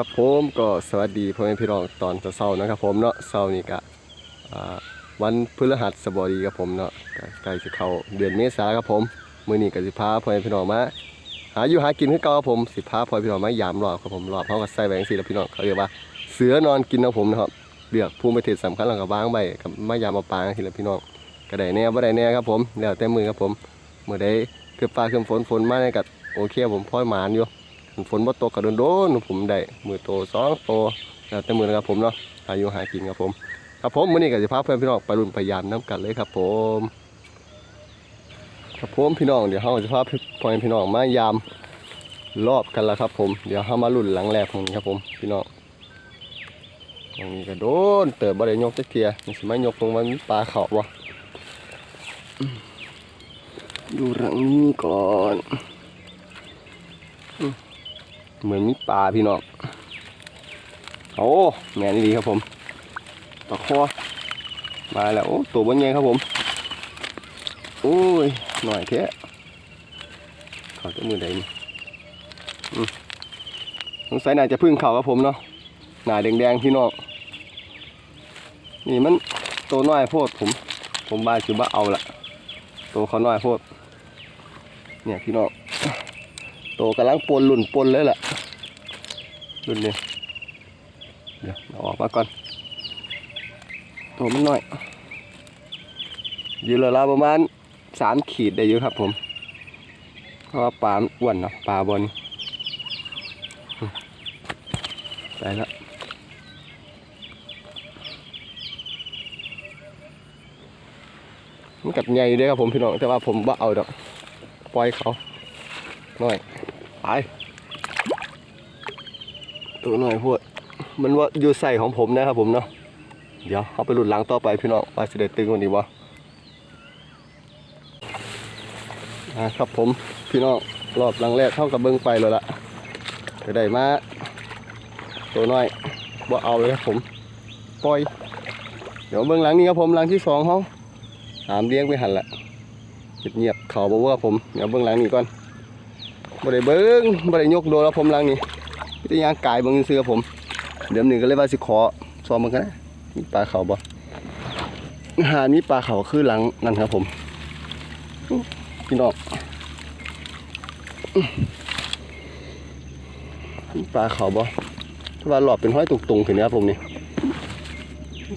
ครับผมก็สวัสดีพ่อแม่พี่น้องตอนเช้านะครับ ผมเนาะเช้านี้ก็อ่าวันพฤหัสบดีครับผมเนาะใกล้จะเข้าเดือนเมษาครับผมมื้อนี้ก็สิพาพ่อแม่พี่น้องมาหาอยู่หากินคือเก่าครับผมสิพาพ่อแม่พี่น้องมายามรอบครับผมรอบเฮาก็ใส่แหวงสีแล้วพี่น้องเขาเรียกว่า เสือนอนกินครับผมนะครับเลือกภูมิประเทศสำคัญแล้วก็วางไว้กับมายามมาปางทีละพี่น้องก็ได้แน่บ่ได้แน่ครับผมแล้วแต่มือครับผมเมื้อใดเกิดฟ้าเกิดฝนฝนมาเนี่ยก็โอเคผมพ่อยหมานอยู่ ฝนบ่ตกก็โดนๆผมได้มือโตสองโตแล้วแต่มือนะครับผมเนาะอายุหากินครับผมครับผมมื้อนี้ก็สิพาเพื่อนพี่น้องไปรุ่นพยายามน้ำกันเลยครับผมครับผมพี่น้องเดี๋ยวเราจะพาพ่อแม่พี่น้องมายามรอบกันแล้วครับ ผมเดี๋ยวเฮามารุ่นหลังแรกของนี้ครับผมพี่น้องตรงนี้ก็โดนเติบบ่ได้ยกจักเทียมันสิมายกลงมามีปลาเขาบ่ดูหลังนี้ก่อน เหมือนมีปลาพี่น้องโอ้แม่นดีครับผมตะคอมาแล้วโอ้ตัวบนใหญ่ครับผมโอ้ยหน่อยแค่ขาจะมือใดนี่สงสัยน่าจะพึ่งเข่าครับผมเนาะหน้าแดงๆพี่น้องนี่มันตัวน้อยโพดผม ผมบ้าคือบ้าเอาละตัวเขาน้อยโพดเนี่ยพี่น้อง โตกำลังปนหลุ่นปนเลยแหละรุ่นนี้เดี๋ยวเอาออกมาก่อนตัวมันน้อย อยู่ราวๆประมาณสามขีดได้อยู่ครับผมเพราะว่าปลามอ้วนเนาะปลาบนไปแล้วมันกัดใหญ่อยู่เด้วยครับผมพี่น้องแต่ว่าผมบ่เอาดอกปล่อยเขาน้อย ไปตัวหน้อยพวดมันว่าอยู่ใส่ของผมนะครับผมเนาะเดี๋ยวเอาไปหลุดหลังต่อไปพี่น้องว่าจะได้ตึงว่านี้บ่อ่าครับผมพี่น้องรอบหลังแรกเท่ากับเบิ้งไปเลยละก็ได้มาตัวน้อยบ่เอาเลยครับผมปล่อย เดี๋ยวเบิ้งหลังนี้ครับผมหลังที่สองเขาหามเลี้ยงไปหันละเงียบๆเขาบอกว่าผมเดี๋ยวเบิ้งหลังนี้ก่อน บ่ได้เบิ้งบ่ได้ยกโดนแล้วผมลังนี่มีแต่ยางกายบิ่งซื่อผม เดี๋ยวหนึ่งก็เลยว่าสิขอซ้อมมันกันนะมีปลาเขาบ่หามีปลาเขาคือหลังนั่นครับผมพี่น้องอื้อมีปลาเขาบ่ถ้าว่าหลอบเป็นห้อยตุกตุงๆขึ้นนะครับผมนี่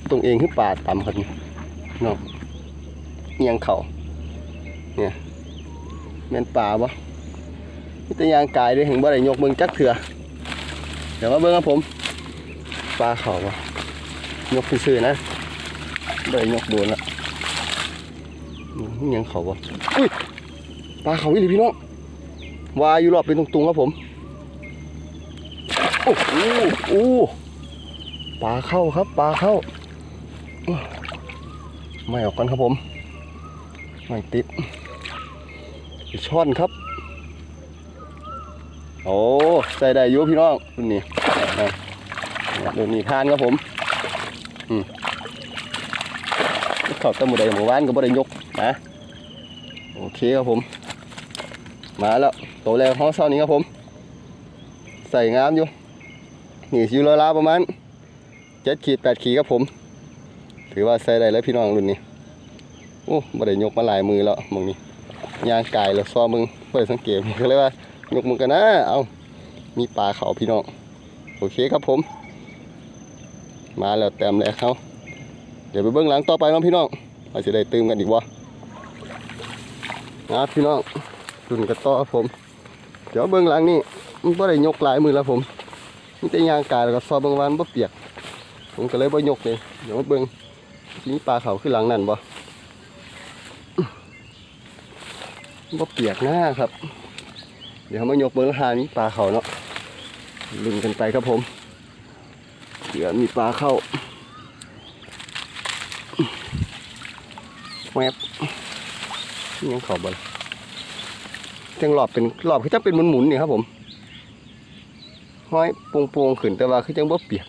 ตรงเองคือปลาต่ำครับนี่พี่น้องเอียงเขาเนี่ยแม่นปลาบ่ มีแต่ยางกายด้ถึงบ่ได้ยกเบิ่งจักเถื่อเดี๋ยวมาเบิ่งครับผมปลาเขาบ่ยกซื่อๆนะบ่ได้ยกโดนละยังเขาบ่อุ้ยปลาเขาอีหลีพี่น้องวายอยู่รอบเป็นตรงๆครับผมโอ้โหโอ้ปลาเข้าครับปลาเข้า ไม่ออกกันครับผม ไม่ติดช่อนครับ โอ้ใส่ได้ยุพี่น้องรุ่นนี้รุ่นนี้ทานครับผมอืมข้าตะหมูใดหมู่บ้านก็บ่ได้ยกนะโอเคครับผม มาแล้วโตแล้วห้องเศร้านี้ครับผม ใส่งามอยู่นี่อยู่ราวๆประมาณเจ็ดขีดแปดขีดครับผม ถือว่าใส่ได้แล้วพี่น้องรุ่นนี้โอ้บ่ได้ยกมาหลายมือแล้วมองนี้ยางกายแล้วซ้อมึงเปิดสังเกตก็เลยว่า ยกมือกันนะเอามีปลาเขาพี่น้องโอเคครับผม มาแล้วเต็มแล้วเขาเดี๋ยวไปเบื้องหลังต่อไปน้องพี่น้องอาจจะได้ตื่มกันอีกวะนะพี่น้องดุนกระต่อผม เดี๋ยวเบื้องหลังนี่มันบ่ได้ยกหลายมือแล้วผมมีแต่ยางกายแล้วก็ซอบื้องวันบ่เปียก ผมก็เลยบ่ยกเลยเดี๋ยวมาเบื้องมีปลาเขาขึ้นหลังนั่นบ่บ่เปียกหน้าครับ เดี๋ยวมายกเบิ้งหามีปลาเขาเนาะลุ้นกันไปครับผมเดี๋ยวมีปลาเข้าแวบนี่ยังเขาบอลจังหลอบเป็นหลอบคือจะเป็นหมุนๆนี่ครับผมห้อยโปงๆขึ้นแต่ว่าคือจังบ่เปียก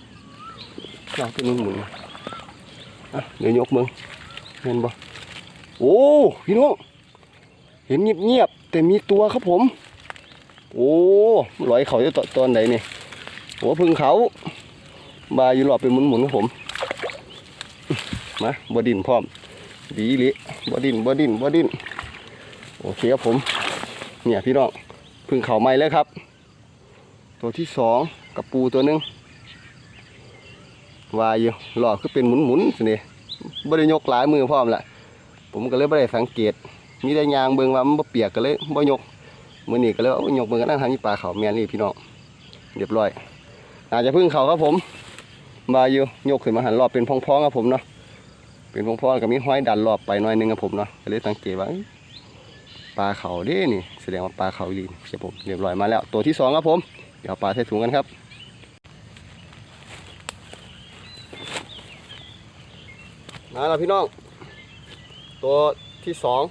หลอบเป็นหมุนๆอะเดี๋ยวยกเบิ้งเห็นบ่โอ้พี่น้องเห็นเงียบๆแต่มีตัวครับผม โอ้ลอยเขาจะตตอนไหนนี่หัวพึ่งเขาบายอยู่รอบเป็นหมุนๆครับผมมาบดินพร้อม ดีอีหลิบดินบดินบดินโอเคครับผม เนี่ยพี่น้องพึ่งเขาใหม่เลยครับ ตัวที่สองกับปูตัวหนึงวายอยู่หลอดคือเป็นหมุนๆสินี่บ่ได้ยกหลายมือพร้อมละผมก็เลยบ่ได้สังเกตมีแต่ยางเบิ่งว่ามันเปียกก็เลยบ่ยก มื้อนี้ก็เลยเอายกเบิ่งกันนั่งทางนี้ปลาเขาแม่นนี่พี่น้องเรียบร้อย อาจจะพึ่งเขาครับผมวาอยู่ยกขึ้นมาหันรอบเป็นพองๆครับผมเนาะเป็นพองๆแล้วก็มีห้อยดันรอบไปหน่อยนึงครับผมเนาะก็เลยสังเกตว่าปลาเขาเด้นี่แสดงว่าปลาเขาอีหลีนครับผมเรียบร้อยมาแล้ว ตัวที่สองครับผมเดี๋ยวปลาใส่ถุงกันครับมาแล้วพี่น้อง ตัวที่สอง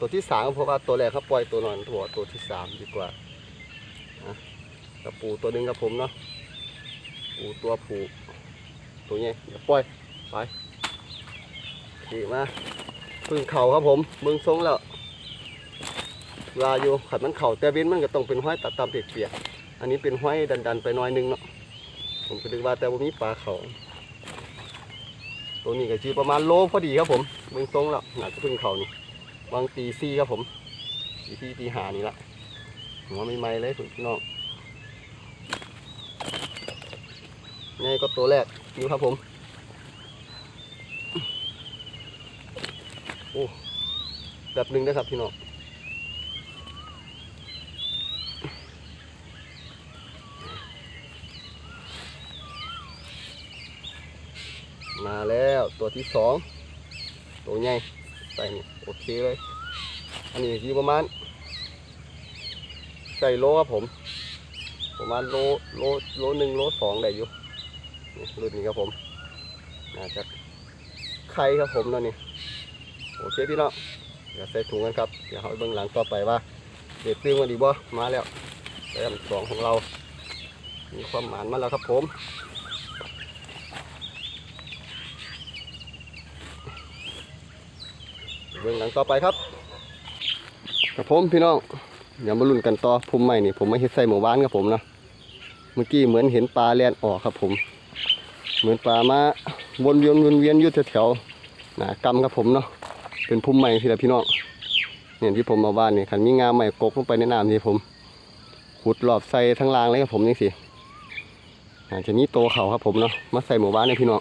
ตัวที่สามเพราะว่าตัวแรกเขาปล่อยตัวนอนตัวตัวที่สามดีกว่านะกับปูตัวหนึ่งกับผมเนาะปูตัวผูตัวนี้เดี๋ยวปล่อยไปขี่มาพึ่งเข่าครับผมมืองทรงแล้วลาอยู่ขัดมันเข่าแต่เว้นมันก็ต้องเป็นห้อยตัดตามเปียกๆอันนี้เป็นห้อยดันๆไปน้อยหนึงเนาะผมก็ดึกว่าแต่ว่ามีปลาเขาตัวนี้ก็จีประมาณโลพอดีครับผมเบื้องทรงแล้วน่าจะพึ่งเข่านี่ วางตีซี่ครับผมตีซี่ตีหานี่ละหัวไม่ไหม้เลยคุณพี่น้องนี่ก็ตัวแรกนี่ครับผมโอ้แบบหนึ่งนะครับพี่น้องมาแล้วตัวที่สองตัวใหญ่ ส่นี่โอเคเลย อันนี้อยู่ประมาณใส่โลครับผม ประมาณโลโลโลหนึ่งโลสองได้อยู่รุ่นนี้ครับผมน่าจะไข่ครับผมเนาะนี่โอเคพี่น้องเดี๋ยวใส่ถุงกันครับ เดี๋ยวเอาเบื้องหลังต่อไปว่าเด็ดตื้มกันดีบ่มาแล้วแต้มสองของเรา มีความหมานมาแล้วครับผม เบื้องหลังต่อไปครับกับผมพี่น้องเดี๋ยวมาลุ้นกันต่อผมใหม่นี่ผมไม่เฮ็ดใส่หมู่บ้านครับผมนะเมื่อกี้เหมือนเห็นปลาแล่นออกครับผม เหมือนปลามาวนเวียนวนเวียนอยู่แถวๆหนากำครับผมเนาะเป็นพุ่มใหม่ทีละพี่น้องเนี่ยที่ผมมาบ้านนี่คันมีงาใหม่กบลงไปในน้ำนี่ผมขุดหลอบใส่ทั้งรางเลยครับผมนี่สิอาจจะนี้โตเขาครับผมเนาะมาใส่หมู่บ้านเนี่ยพี่น้อง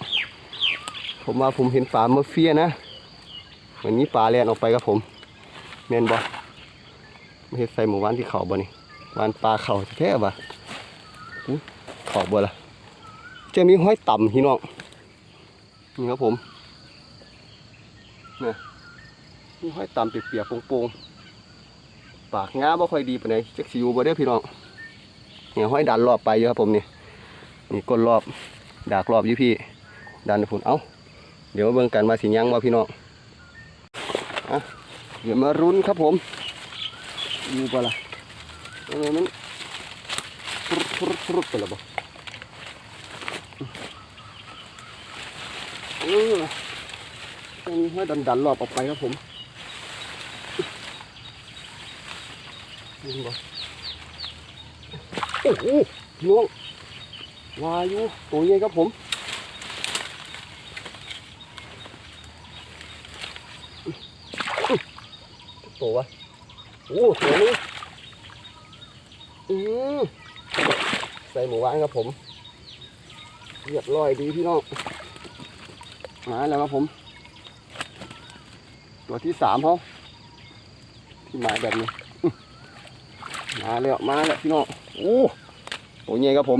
ผมว่าผมเห็นปลาเมื่อเฟียนะ วันนี้ปลาแล่นออกไปครับผมแม่นบ่ไม่เห็ดใส่หมู่บ้านที่เขาบ่นี่บ้านปลาเขาแท้บ่เขาบ่ล่ะจะมีห้อยต่ำพี่น้องนี่ครับผมนี่มีห้อยต่ำเปียกๆโป่งๆปากงาบ่ค่อยดีปานใดจักสิอยู่บ่เด้พี่น้องเนี่ยห้อยดันรอบไปอยู่ครับผมนี่นี่ก้นรอบดากรอบอยู่พี่ดันฝุ่นเอ้าเดี๋ยวมาเบิ่งกันว่าสิยังบ่พี่น้อง เดี๋ยวมารุ้นครับผมอยู่ปะล่ะเออมันฟรุดฟรุดฟรุดไปล้วบ่เออตรงนี้ให้ดันดันรอบออกไปครับผมนี่บ่โอ้โหน้องวายุตัวใหญ่ครับผม ตัววะโอ้ตัวนี้อืมใส่หมูหวานครับผมเรียบร้อยดีพี่น้องมาแล้วครับผม ตัวที่สามเขาที่มาแบบนี้มาแล้วมาแล้วพี่น้องโอ้ตัวใหญ่ครับผม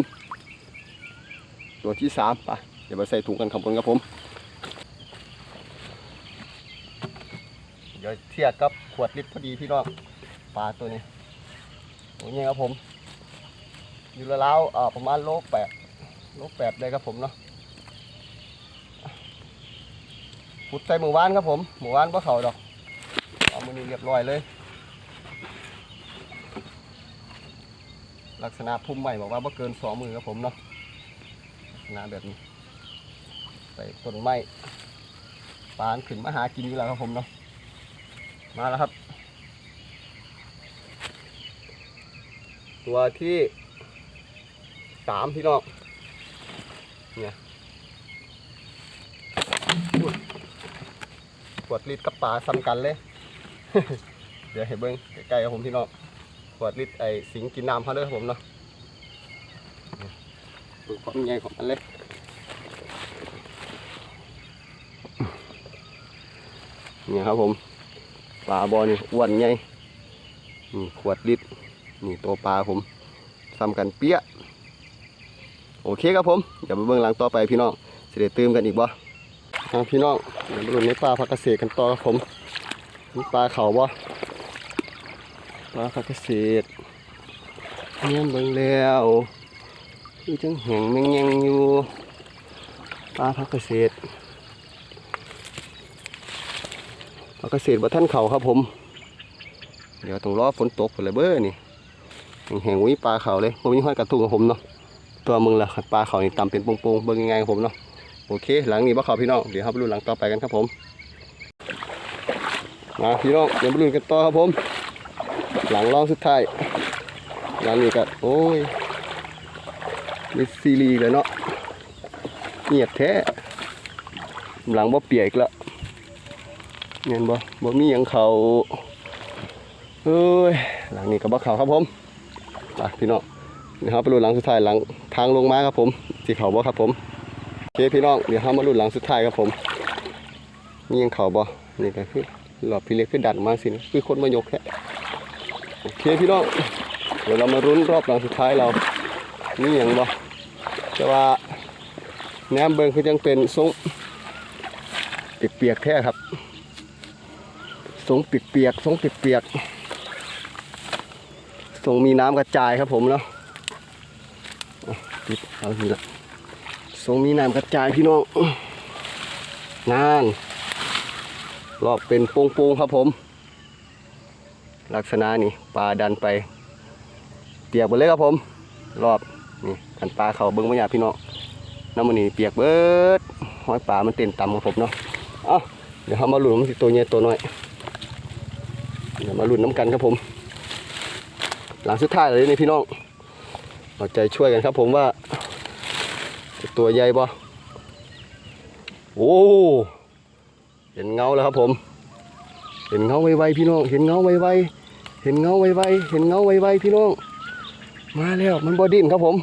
ตัวที่สามไปเดี๋ยวไปใส่ถุงกันขอบคุณครับผม ดี๋ยวเทียบกับขวดลิตรพอดีพี่น้องปลาตัวนี้ตัวนี้ครับผม อยู่แล้วๆอ่าประมาณโลแปดโลแปดเลยครับผมเนาะขุดใส่หมู่บ้านครับผมหมู่บ้านก็เขาดอกเอามือนี้เรียบร้อยเลย ลักษณะพุ่มใหม่บอกว่าบ่เกินสองมือครับผมเนาะลักษณะแบบนี้ใส่ต้นไม้ปานขึ้นมาหากินอยู่แล้วครับผมเนาะ มาแล้วครับ ตัวที่สามพี่น้องเนี่ยขวดลิตรกับปลาซ้ำกันเลย เดี๋ยวให้เบิ้งใกล้ๆครับผมพี่น้องขวดลิตรไอ้สิงกินน้ำเขาเด้อครับผมเนาะดูความใหญ่ของมันเลยเนี่ยครับผม ปลาบอนี่อ้วนใหญ่นี่ขวดลิตรนี่ตัวปลาผมซ้ำกันเปี้ยโอเคครับผมเดี๋ยวไปเบื้องหลังต่อไปพี่น้องเสิได้ตื่มกันอีกบ่อ่าพี่น้องเดี๋ยวมาดูในปลาพักเกษตรกันต่อครับผมมีปลาเขาบ่ปลาพักเกษตรเนี่ยเบิ่งแล้วคือจังแหงแมงยังอยู่ปลาพักเกษตร ปลา เกษตรบ่ท่านเขาครับผม เดี๋ยวต้องรอฝนตกไปเลยเบ้อนี่แห้งวิปลาเขาเลยผมมีห้อยกระทุ่งกับผมเนาะตัวมึงละปลาเขานี่ตำเป็นโป่งๆเบิ่งยังไงผมเนาะโอเค หลังนี้บ่เขาพี่น้องเดี๋ยวครับรุ่นหลังต่อไปกันครับผมมาพี่น้องเดี๋ยวมาลุ้นกันต่อครับผม หลังรองสุดท้ายหลังนี้ก็โอ้ยมีซีรีส์เลยเนาะเงียบแท้หลังบ่เปียกอีกแล้ว เงินบ่บ่มีหยังเขาเอ้ยหลังนี้ก็บ่เขาครับผมไปพี่น้องนี่ครับไปรุ่นหลังสุดท้ายหลังทางลงมาครับผมสิเขาบ่ครับผมโอเคพี่น้องเดี๋ยวเรามารุ่นหลังสุดท้ายครับผมมีหยังเขาบ่นี่ก็คือหลอบพี่เล็กคือดันมาสินะคือคนมายกแค่โอเคพี่น้องเดี๋ยวเรามารุ้นรอบหลังสุดท้ายเรามีหยังบ่แต่ว่าแหนมเบิงคือยังเป็นทรงเปียกๆแท้ครับ ทรงเปียกๆทรงเปียกๆทรงมีน้ำกระจายครับผมเนาะอะปิดเอาทีละทรงมีน้ำกระจายพี่น้องงานรอบเป็นโป่งๆครับผม ลักษณะนี่ปลาดันไป เปียกหมดเลยครับผม รอบนี่กันปลาเขาเบิ้งไม่ยากพี่น้องน้ำมันนี่เปียกเบิดห้อยปลามันเต้นต่ำครับผมเนาะเอ้าเดี๋ยวเรามาหลุนมันสิตัวใหญ่ตัวน้อย มาลุ้นน้ำกันครับผม หลังสุดท้ายเลยนี่พี่น้องเอาใจช่วยกันครับผมว่า ตัวใหญ่บ่โอ้เห็นเงาแล้วครับผม เห็นเงาไวๆพี่น้องเห็นเงาไวๆเห็นเงาไวๆเห็นเงาไวๆพี่น้องมาแล้วมันบ่ดิ้นครับผม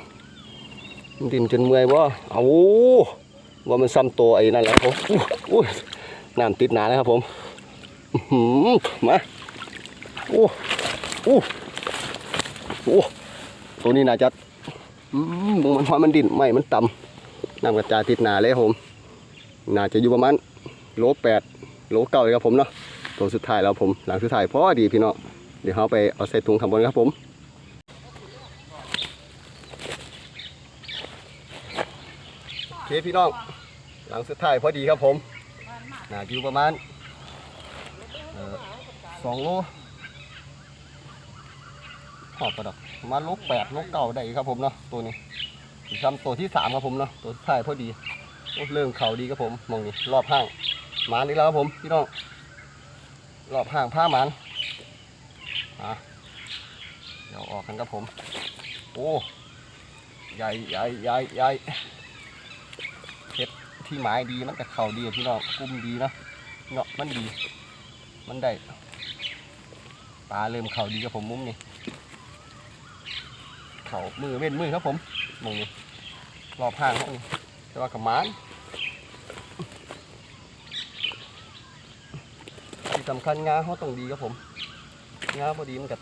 มันดินจนเมื่อยบ่เอาว่ามันซ้ำตัวไอ้นั่นแหล้วผมอู้อู้น้ำติดหนาแล้วครับผมมา โอ้โอ้โอ้ตัวนี้น่าจะอืมมึงมันพอมันดินไม่มันต่ำน้ำกระจายติดหนาเลยครับผมน่าจะอยู่ประมาณโลแปดโลเก้าเลยครับผมเนาะตัวสุดท้ายแล้วผม หลังสุดท้ายพอดีพี่เนาะเดี๋ยวเราไปเอาใส่ถุงทำบนครับผมโอเคพี่น้องหลังสุดท้ายพอดีครับผมน่าจะอยู่ประมาณสองโล หอบกระดอกมาณโลแปดโลเก่าได้ครับผมเนาะตัวนี้ทำตัวที่สามครับผมเนาะตัวท้ายพอดีเริ่มเข่าดีครับผมมองนี่รอบห้างหมานอีกแล้วครับผมพี่น้องรอบห้างผ้าหมานอะเดี๋ยวออกกันครับผม โอ้ใหญ่ใหญ่ใหญ่ใหญ่เห็ดที่หมายดีมันกับเข่าดีพี่น้องกุ้มดีนะเนาะมันดี มันได้ปลาเริ่มเข่าดีกับผมมุมนี่ เข่ามือเว้นมือครับผมมองนี่รอบห้างเขานี่แต่ว่ากับมานที่สำคัญงาเขาต้องดีครับผมงาพอดีมันกับ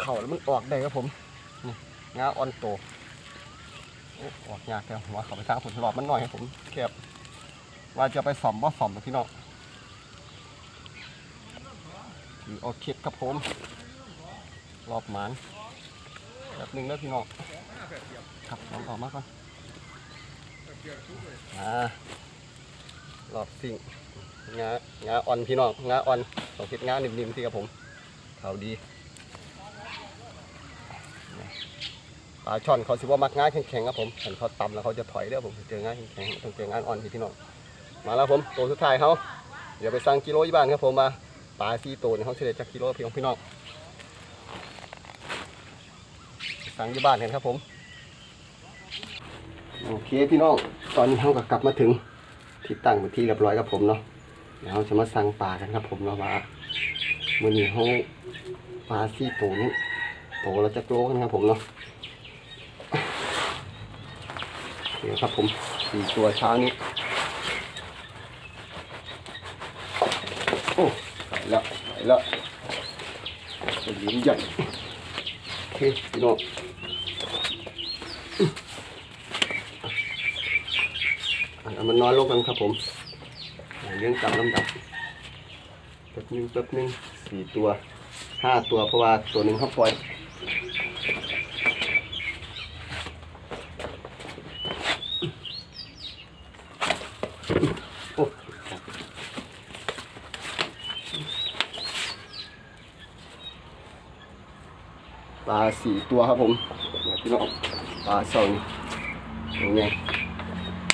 เข่าแล้วมันออกได้ครับผมนี่งาออนโตออกยากแล้วหัวเขาไปทางผลรอบมันหน่อยครับผมแคบว่าจะไปส่อมว่าส่อมพี่น้องอเอเข็ดครับผม รอบหมานแบบหนึ่งแล้วพี่น้องครับลองออกมาก่อนอ่ารอบสิ่งงางาอ่อนพี่น้องงาอ่อนต้องเข็ดงานิ่มๆที่ครับผมเขาดีปลาช่อนเขาสิว่ามักงาแข็งๆครับผมเห็นเขาตำแล้วเขาจะถอยเด้อผมเจองาแข็งๆต้องเจองาอ่อนพี่น้องมาแล้วผมตัวสุดท้ายเขาเดี๋ยวไปสั่งกิโลยี่บ้านครับผมมาปลาสี่ตัวเนี่ยเขาเฉลี่ยจากกิโลพี่น้องพี่น้อง สั่งที่บ้านกันครับผม โอเคพี่น้อง ตอนนี้เราก็กลับมาถึงที่ตั้งเป็นที่เรียบร้อยครับผมเนาะ เดี๋ยวเราจะมาสั่งปลากันครับผมเนาะว่ามื่อนี้เขาปลาซี่โตนี้โตเราจะโกลกันครับผมเนาะเดี๋ยวครับผมสี่ตัวเช้านี้ โอ้ไปแล้วไปแล้วเป็นลิ้นใหญ่โอเคพี่น้องอะ เอามันน้อนลงกันครับผมเลี้ยงจับลำดับแป๊บนึงแป๊บนึงสี่ตัวห้าตัวเพราะว่าตัวหนึ่งเขาปล่อยปลาสี่ตัวครับผมพี่น้องปลาสองยังไง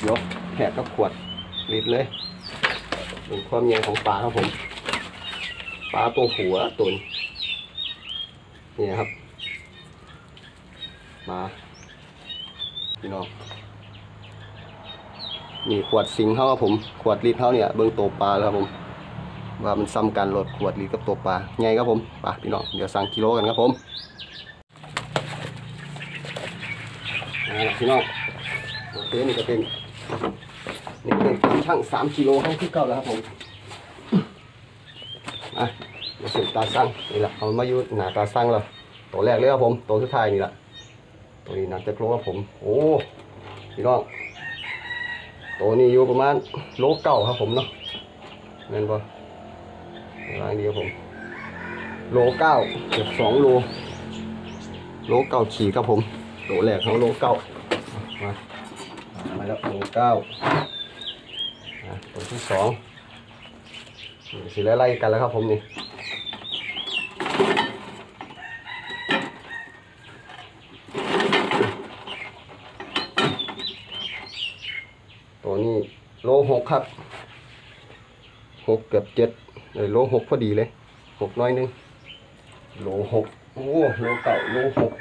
ยก แหกกับขวดลิดเลยเป็นความใหญ่ของปลาครับผมปลาตัวหัวตุนนี่ครับมาพี่น้องมีขวดสิงเขาครับผม ขวดลิตรเขาเนี่ยเบื้องตัวปลาแล้วครับผม ว่ามันซ้ำกันลดขวดลิตรกับตัวปลาไงครับผมปลาพี่น้องเดี๋ยวสั่งกิโลกันครับผมเอาล่ะพี่น้องโอเคนี่ก็เป็น นี่เป็นตามช่างสามกิโลให้ที่เก่าแล้วครับผมอะเดี๋ยวเสร็จตาสั่งนี่แหละเอามาอยู่หนาตาสั่งแล้วตัวแรกเลยครับผมตัวสุดท้ายนี่แหละตัวนี้หนักจะโลครับผม โอ้พี่น้องตัวนี้อยู่ประมาณโลเก้าครับผมเนาะนั่นปะร่างเดียวผม โลเก้าเกือบสองโล โลเก้าขีดครับผม ตัวแรกเขาโลเก้า มาแล้วโลเก้าตัวที่สองนี่สิไล่กันแล้วครับผมนี่ตัวนี้โลหกครับหกเกือบเจ็ดเลยโลหกพอดีเลยหกน้อยนึงโลหกโอ้โลเก่าโลหก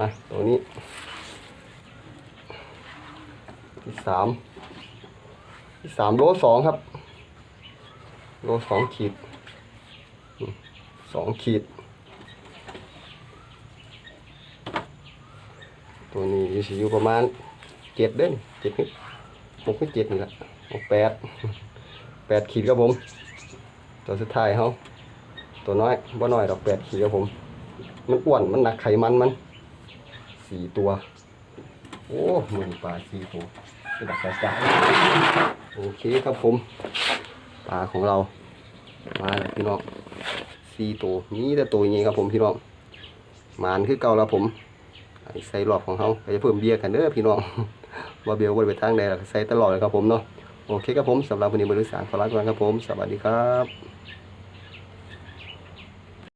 นะตัวนี้ ที่สามที่สามโลสองครับ โลสองขีดสองขีด ตัวนี้สิอยู่ประมาณเจ็ดเด้นเจ็ดนิดหกนิดเจ็ดนี่แหละหกแปดแปดขีดครับผม ตัวสุดท้ายเขาตัวน้อยบ่น้อยดอกแปดขีดครับผม มันอ้วนมันหนักไขมันมันสี่ตัว โอ้มือปลาสี่ตัวกระดักกระจายโอเคครับผม ปลาของเรา มาแล้วพี่น้องสี่ตัวนี่แต่ตัวนี้ครับผมพี่น้องหมานคือเก่าแล้วผมใส่หลอดของเขาจะเพิ่มเบียร์กันเด้อพี่น้องว่าเบียร์ว่าไปทางใดเราใส่ตลอดเลยครับผมเนาะโอเคครับผมสำหรับวันนี้บริษัทขอลาไปก่อนครับผม สวัสดีครับ